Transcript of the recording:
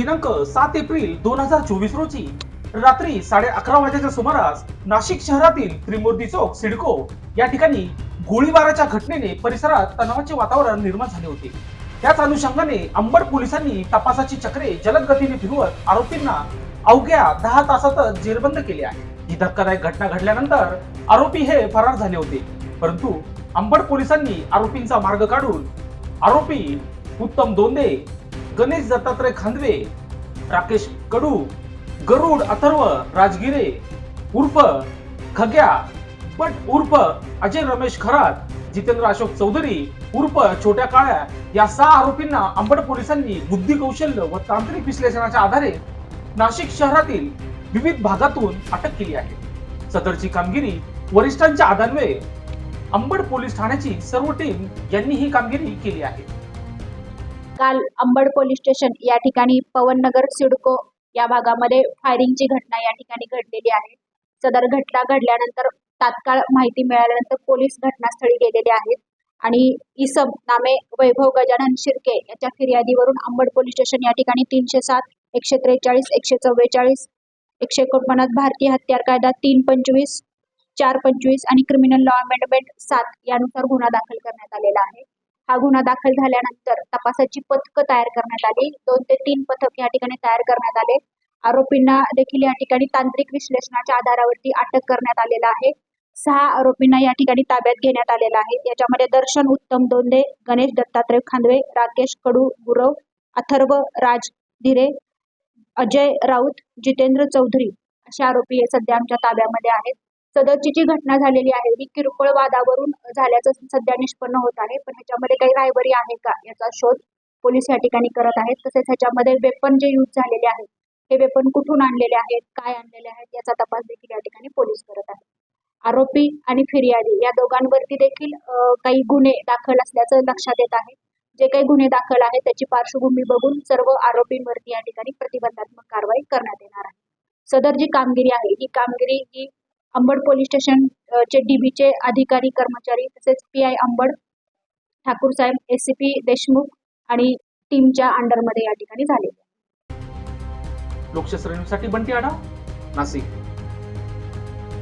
दिनांक सात एप्रिल दोन हजार चोवीस रोजी रात्री साडे अकरा वाजेच्या सुमारास नाशिक शहरातील त्रिमूर्ती चौक सिडको या ठिकाणी गोळीबाराच्या घटनेने परिसरात तणावाचे वातावरण निर्माण झाले होते. त्याच अनुषंगाने अंबड पोलिसांनी तपासाची चक्रे जलद गतीने फिरवत आरोपींना अवघ्या दहा तासातच जेरबंद केले आहे. ही धक्कादायक घटना घडल्यानंतर आरोपी हे फरार झाले होते. परंतु अंबड पोलिसांनी आरोपींचा मार्ग काढून आरोपी उत्तम दोंदे गणेश दत्तात्रय खांदवे राकेश कडू गरुड अथर्व राजगिरे उर्फ खग्या बट उर्फ अजय रमेश खरात जितेंद्र अशोक चौधरी उर्फ छोट्या काळ्या या सहा आरोपींना अंबड पोलिसांनी बुद्धी कौशल्य व तांत्रिक विश्लेषणाच्या आधारे नाशिक शहरातील विविध भागातून अटक केली आहे. सदरची कामगिरी वरिष्ठांच्या आधारवे अंबड पोलीस ठाण्याची सर्व टीम यांनी ही कामगिरी केली आहे. काल अंबड पोलीस स्टेशन या ठिकाणी पवननगर सिडको या भागामध्ये फायरिंगची घटना या ठिकाणी घडलेली आहे. सदर घटना घडल्यानंतर तात्काळ माहिती मिळाल्यानंतर पोलीस घटनास्थळी गेलेले आहेत. आणि इसम नामे वैभव गजानन शिर्के याच्या फिर्यादीवरून अंबड पोलीस स्टेशन या ठिकाणी तीनशे सात एकशे त्रेचाळीस एकशे चव्वेचाळीस एकशे एकोणपन्नास भारतीय हत्यार कायदा तीन पंचवीस चार पंचवीस आणि क्रिमिनल लॉ अमेंडमेंट सात यानुसार गुन्हा दाखल करण्यात आलेला आहे. हा गुन्हा दाखल झाल्यानंतर तपासाची पथकं तयार करण्यात आली. दोन ते तीन पथक या ठिकाणी तयार करण्यात आले. आरोपींना देखील या ठिकाणी तांत्रिक विश्लेषणाच्या आधारावरती अटक करण्यात आलेला आहे. सहा आरोपींना या ठिकाणी ताब्यात घेण्यात आलेला आहे. याच्यामध्ये दर्शन उत्तम दोंदे गणेश दत्तात्रय खांदवे राकेश कडू गुरव अथर्व राज धीरे अजय राऊत जितेंद्र चौधरी असे आरोपी सध्या आमच्या ताब्यामध्ये आहेत. सदरची जी घटना झालेली आहे ही किरकोळ वादावरून झाल्याचं सध्या निष्पन्न होत आहे. पण ह्याच्यामध्ये काही रायबरी आहे का? याचा शोध पोलीस या ठिकाणी करत आहेत. तसेच ह्याच्यामध्ये वेपन जे यूज झालेले आहेत हे वेपन कुठून आणलेले आहेत? काय आणलेले आहेत? याचा तपास देखील या ठिकाणी पोलीस करत आहेत. आरोपी आणि फिर्यादी या दोघांवरती देखील काही गुन्हे दाखल असल्याचं लक्षात येत आहे. जे काही गुन्हे दाखल आहेत त्याची पार्श्वभूमी बघून सर्व आरोपींवरती या ठिकाणी प्रतिबंधात्मक कारवाई करण्यात येणार आहे. सदर जी कामगिरी आहे ही कामगिरी ही अंबड पोलीस स्टेशन चे डीबीचे अधिकारी कर्मचारी तसेच पी आय अंबड ठाकूर साहेब एस सी पी देशमुख आणि टीमच्या अंडरमध्ये या ठिकाणी झाले. लोकशास्त्र न्यूजसाठी बंटी आढा नाशिक.